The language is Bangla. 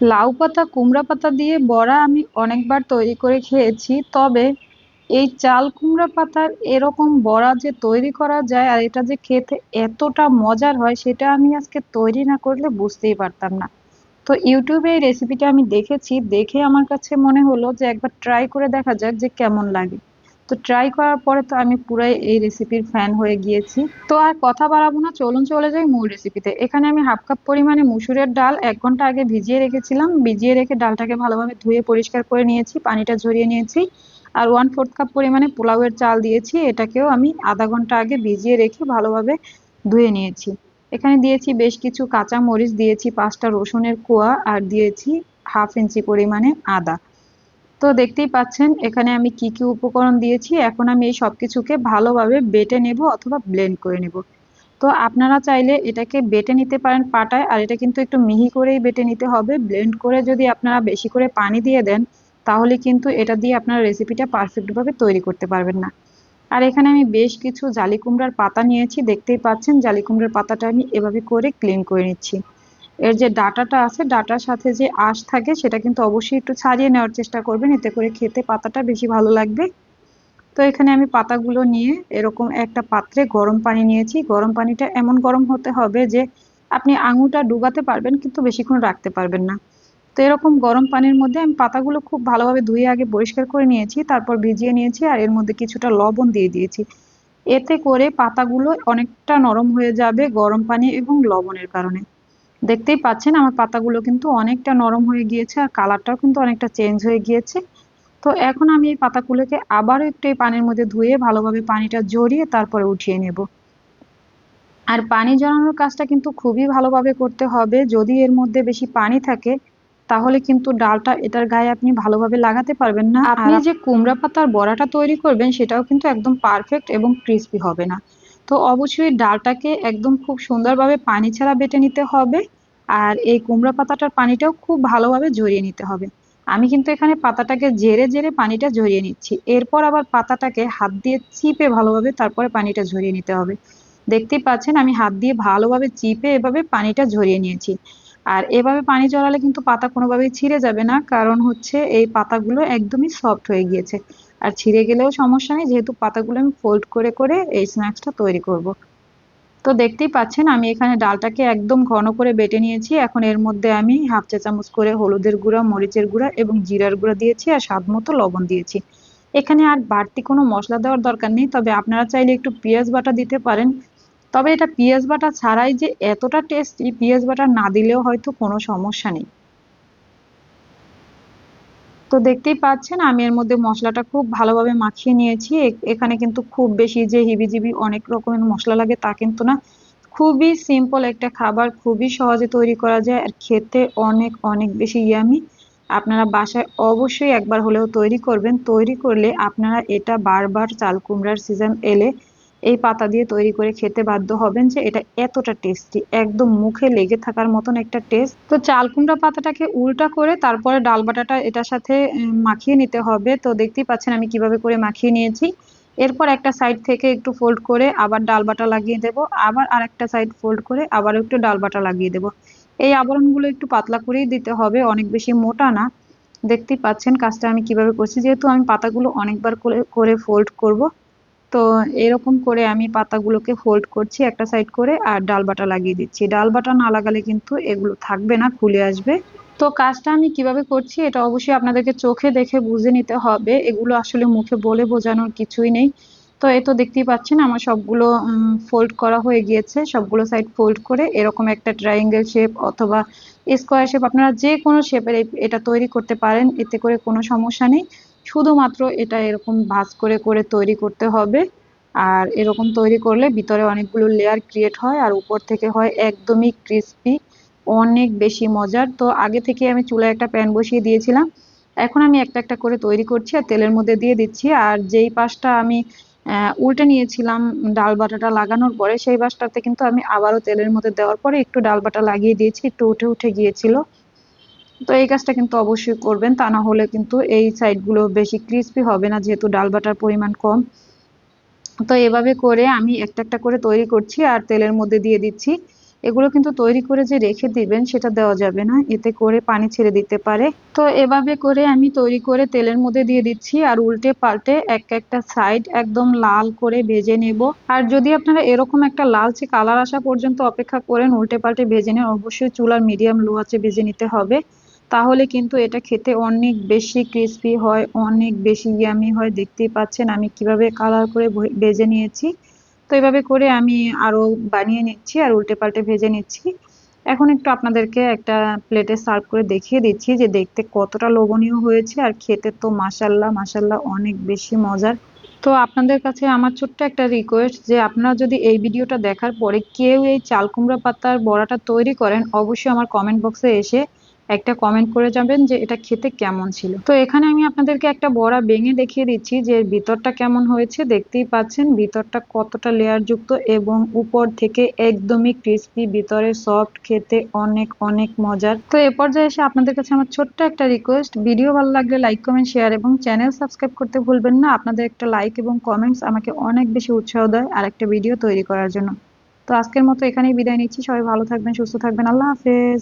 লাউ পাতা, কুমড়া পাতা দিয়ে বড়া আমি অনেকবার তৈরি করে খেয়েছি, তবে এই চাল কুমড়া পাতার এরকম বড়া যে তৈরি করা যায় আর এটা যে খেতে এতটা মজার হয় সেটা আমি আজকে তৈরি না করলে বুঝতেই পারতাম না। তো ইউটিউবে এই রেসিপিটা আমি দেখেছি, দেখে আমার কাছে মনে হলো যে একবার ট্রাই করে দেখা যাক যে কেমন লাগে। তো ট্রাই করার পরে তো আমি পুরাই এই রেসিপির ফ্যান হয়ে গিয়েছি। তো আর কথা বাড়াবো না, চলুন চলে যাই মূল রেসিপিতে এখানে আমি হাফ কাপ পরিমাণে মুসুরের ডাল এক ঘণ্টা আগে ভিজিয়ে রেখেছিলাম। ভিজিয়ে রেখে ডালটাকে ভালোভাবে ধুয়ে পরিষ্কার করে নিয়েছি, পানিটা ঝরিয়ে নিয়েছি। আর ওয়ান ফোর্থ কাপ পরিমাণে পোলাওয়ের চাল দিয়েছি, এটাকেও আমি আধা ঘণ্টা আগে ভিজিয়ে রেখে ভালোভাবে ধুয়ে নিয়েছি। এখানে দিয়েছি বেশ কিছু কাঁচা মরিচ দিয়েছি পাঁচটা রসুনের কোয়া, আর দিয়েছি হাফ ইঞ্চি পরিমাণে আদা। তো দেখতেই পাচ্ছেন, এখানে আমি কি কি উপকরণ দিয়েছি। এখন আমি এই সব কিছুকে ভালোভাবে বেটে নেব অথবা ব্লেন্ড করে নেব। তো আপনারা চাইলে এটাকে বেটে নিতে পারেন পাটায়, আর এটা কিন্তু একটু মিহি করেই বেটে নিতে হবে। ব্লেন্ড করে যদি আপনারা বেশি করে পানি দিয়ে দেন, তাহলে কিন্তু এটা দিয়ে আপনারা রেসিপিটা পারফেক্টভাবে তৈরি করতে পারবেন না। আর এখানে আমি বেশ কিছু জালি কুমড়ার পাতা নিয়েছি। দেখতেই পাচ্ছেন, জালি কুমড়ার পাতাটা আমি এভাবে করে ক্লিন করে নিচ্ছি। এর যে ডাটাটা আছে, ডাটার সাথে যে আঁশ থাকে, সেটা কিন্তু অবশ্যই একটু ছাড়িয়ে নেওয়ার চেষ্টা করবেন। এতে করে খেতে পাতাটা বেশি ভালো লাগবে। তো এখানে আমি পাতাগুলো নিয়ে এরকম একটা পাত্রে গরম পানি নিয়েছি। গরম পানিটা এমন গরম হতে হবে যে, আপনি আঙুলটা ডুবাতে পারবেন, কিন্তু বেশিক্ষণ রাখতে পারবেন না। তো এরকম গরম পানির মধ্যে আমি পাতাগুলো খুব ভালোভাবে ধুয়ে আগে পরিষ্কার করে নিয়েছি, তারপর ভিজিয়ে নিয়েছি, আর এর মধ্যে কিছুটা লবণ দিয়ে দিয়েছি। এতে করে পাতাগুলো অনেকটা নরম হয়ে যাবে গরম পানি এবং লবণের কারণে। দেখতেই পাচ্ছেন আমার পাতাগুলো কিন্তু অনেকটা নরম হয়ে গিয়েছে আর কালারটাও কিন্তু অনেকটা চেঞ্জ হয়ে গিয়েছে। তো এখন আমি এই পাতাগুলোকে আবারও একটু এই পানির মধ্যে ধুয়ে ভালোভাবে পানিটা জড়িয়ে তারপরে উঠিয়ে নেব। আর পানি জড়ানোর কাজটা কিন্তু খুবই ভালোভাবে করতে হবে। যদি এর মধ্যে বেশি পানি থাকে তাহলে কিন্তু ডালটা এটার গায়ে আপনি ভালোভাবে লাগাতে পারবেন না। আপনি যে কুমড়া পাতার বড়াটা তৈরি করবেন সেটাও কিন্তু একদম পারফেক্ট এবং ক্রিস্পি হবে না। তো অবশ্যই ডালটাকে একদম খুব সুন্দরভাবে পানি ছাড়া বেটে নিতে হবে আর এই কুমড়া পাতাটার পানিটাও খুব ভালোভাবে ঝরিয়ে নিতে হবে। আমি কিন্তু এখানে পাতাটাকে জেরে জেরে পানিটা ঝরিয়ে নিচ্ছি। এরপর আবার পাতাটাকে হাত দিয়ে চিপে ভালোভাবে তারপরে পানিটা ঝরিয়ে নিতে হবে। দেখতেই পাচ্ছেন আমি হাত দিয়ে ভালোভাবে চিপে এভাবে পানিটা ঝরিয়ে নিয়েছি। আর এভাবে পানি জড়ালে কিন্তু পাতা কোনোভাবেই ছিঁড়ে যাবে না, কারণ হচ্ছে এই পাতাগুলো একদমই সফট হয়ে গিয়েছে। আর ছিঁড়ে গেলেও সমস্যা নেই, যেহেতু পাতাগুলো আমি ফোল্ড করে করে এই স্ন্যাক্সটা তৈরি করব। তো দেখতেই পাচ্ছেন, আমি এখানে ডালটাকে একদম ঘন করে বেটে নিয়েছি। এখন এর মধ্যে আমি হাফ চা চামচ করে হলুদের গুঁড়া, মরিচের গুঁড়া এবং জিরার গুঁড়া দিয়েছি আর স্বাদ মতো লবণ দিয়েছি। এখানে আর বাড়তি কোনো মশলা দেওয়ার দরকার নেই, তবে আপনারা চাইলে একটু পেঁয়াজ বাটা দিতে পারেন। তবে এটা পেঁয়াজ বাটা ছাড়াই যে এতটা টেস্টি পেঁয়াজ বাটা না দিলেও হয়তো কোনো সমস্যা নেই। তো দেখতেই পাচ্ছেন, আমি এর মধ্যে মশলাটা খুব ভালোভাবে মাখিয়ে নিয়েছি। এখানে কিন্তু খুব বেশি যে হিবিজিবি অনেক রকমের মশলা লাগে তা কিন্তু না। খুবই সিম্পল একটা খাবার, খুবই সহজে তৈরি করা যায় আর খেতে অনেক অনেক বেশি ইয়ামি আপনারা বাসায় অবশ্যই একবার হলেও তৈরি করবেন। তৈরি করলে আপনারা এটা বারবার চাল কুমড়ার সিজন এলে এই পাতা দিয়ে তৈরি করে খেতে বাধ্য হবেন যে এটা এতটা টেস্টি একদম মুখে লেগে থাকার মতন একটা টেস্ট তো চাল কুমড়া পাতাটাকে উল্টা করে তারপরে ডাল বাটাটা এটার সাথে মাখিয়ে নিতে হবে। তো দেখতেই পাচ্ছেন আমি কীভাবে করে মাখিয়ে নিয়েছি। এরপর একটা সাইড থেকে একটু ফোল্ড করে আবার ডাল বাটা লাগিয়ে দেব। আবার আর একটা সাইড ফোল্ড করে আবার একটু ডাল বাটা লাগিয়ে দেব। এই আবরণগুলো একটু পাতলা করেই দিতে হবে, অনেক বেশি মোটা না। দেখতেই পাচ্ছেন কাজটা আমি কীভাবে করছি। যেহেতু আমি পাতাগুলো অনেকবার করে করে ফোল্ড করব তো এরকম করে আমি পাতাগুলোকে ফোল্ড করছি একটা সাইড করে আর ডাল বাটা লাগিয়ে দিচ্ছি। ডাল বাটা না লাগালে কিন্তু এগুলো থাকবে না খুলে আসবে। তো কাজটা আমি কীভাবে করছি এটা অবশ্যই আপনাদেরকে চোখে দেখে বুঝে নিতে হবে। এগুলো আসলে মুখে বলে বোঝানোর কিছুই নেই। তো এই তো দেখতেই পাচ্ছেন, আমার সবগুলো ফোল্ড করা হয়ে গিয়েছে। সবগুলো সাইড ফোল্ড করে এরকম একটা ট্রায়াঙ্গেল শেপ অথবা স্কোয়ার শেপ আপনারা যে কোনো শেপের এটা তৈরি করতে পারেন, এতে করে কোনো সমস্যা নেই। শুধুমাত্র এটা এরকম ভাজ করে করে তৈরি করতে হবে। আর এরকম তৈরি করলে ভিতরে অনেকগুলো লেয়ার ক্রিয়েট হয় আর উপর থেকে হয় একদমই ক্রিস্পি অনেক বেশি মজার। তো আগে থেকে আমি চুলায় একটা প্যান বসিয়ে দিয়েছিলাম। এখন আমি একটা একটা করে তৈরি করছি আর তেলের মধ্যে দিয়ে দিচ্ছি। আর যেই পাশটা আমি উল্টে নিয়েছিলাম ডাল বাটাটা লাগানোর পরে। সেই বাসটাতে কিন্তু আমি আবারও তেলের মধ্যে দেওয়ার পরে একটু ডাল বাটা লাগিয়ে দিয়েছি, একটু উঠে উঠে গিয়েছিল। তো এই কাজটা কিন্তু অবশ্যই করবেন, তা না হলে কিন্তু এই সাইডগুলো বেশি ক্রিস্পি হবে না, যেহেতু ডাল বাটার পরিমাণ কম। তো এভাবে করে আমি একটা একটা করে তৈরি করছি আর তেলের মধ্যে দিয়ে দিচ্ছি। এগুলো কিন্তু তৈরি করে যে রেখে দিবেন, সেটা দেওয়া যাবে না। এতে করে পানি ছেড়ে দিতে পারে। তো এভাবে করে আমি তৈরি করে তেলের মধ্যে দিয়ে দিচ্ছি, আর উল্টে পাল্টে এক একটা সাইড একদম লাল করে ভেজে নেব। আর যদি আপনারা এরকম একটা লালচে কালার আসা পর্যন্ত অপেক্ষা করেন, উল্টে পাল্টে ভেজে নেন, অবশ্যই চুলার মিডিয়াম লো আছে ভেজে নিতে হবে। তাহলে কিন্তু এটা খেতে অনেক বেশি ক্রিস্পি হয়, অনেক বেশি ইয়ামি হয়। দেখতেই পাচ্ছেন আমি কীভাবে কালার করে ভেজে নিয়েছি। তো এভাবে করে আমি আরও বানিয়ে নিচ্ছি আর উল্টে পাল্টে ভেজে নিচ্ছি। এখন একটু আপনাদেরকে একটা প্লেটে সার্ভ করে দেখিয়ে দিচ্ছি যে দেখতে কতটা লোভনীয় হয়েছে আর খেতে তো মাসাল্লাহ মাসাল্লাহ অনেক বেশি মজার। তো আপনাদের কাছে আমার ছোট্ট একটা রিকোয়েস্ট যে আপনারা যদি এই ভিডিওটা দেখার পরে কেউ এই চাল কুমড়া পাতার বড়াটা তৈরি করেন, অবশ্যই আমার কমেন্ট বক্সে এসে একটা কমেন্ট করে যাবেন যে এটা খেতে কেমন ছিল। তো এখানে আমি আপনাদেরকে একটা বড়া বেঙে দেখিয়ে দিচ্ছি যে ভিতরটা কেমন হয়েছে। দেখতেই পাচ্ছেন ভিতরটা কতটা লেয়ার যুক্ত এবং উপর থেকে একদমই ক্রিস্পি ভিতরে সফট খেতে অনেক অনেক মজার। তো এ পর্যায়ে এসে আপনাদের কাছে আমার ছোট্ট একটা রিকোয়েস্ট ভিডিও ভালো লাগলে লাইক কমেন্ট শেয়ার এবং চ্যানেল সাবস্ক্রাইব করতে ভুলবেন না। আপনাদের একটা লাইক এবং কমেন্টস আমাকে অনেক বেশি উৎসাহ দেয় আর একটা ভিডিও তৈরি করার জন্য। তো আজকের মতো এখানেই বিদায় নিচ্ছি। সবাই ভালো থাকবেন, সুস্থ থাকবেন। আল্লাহ হাফেজ।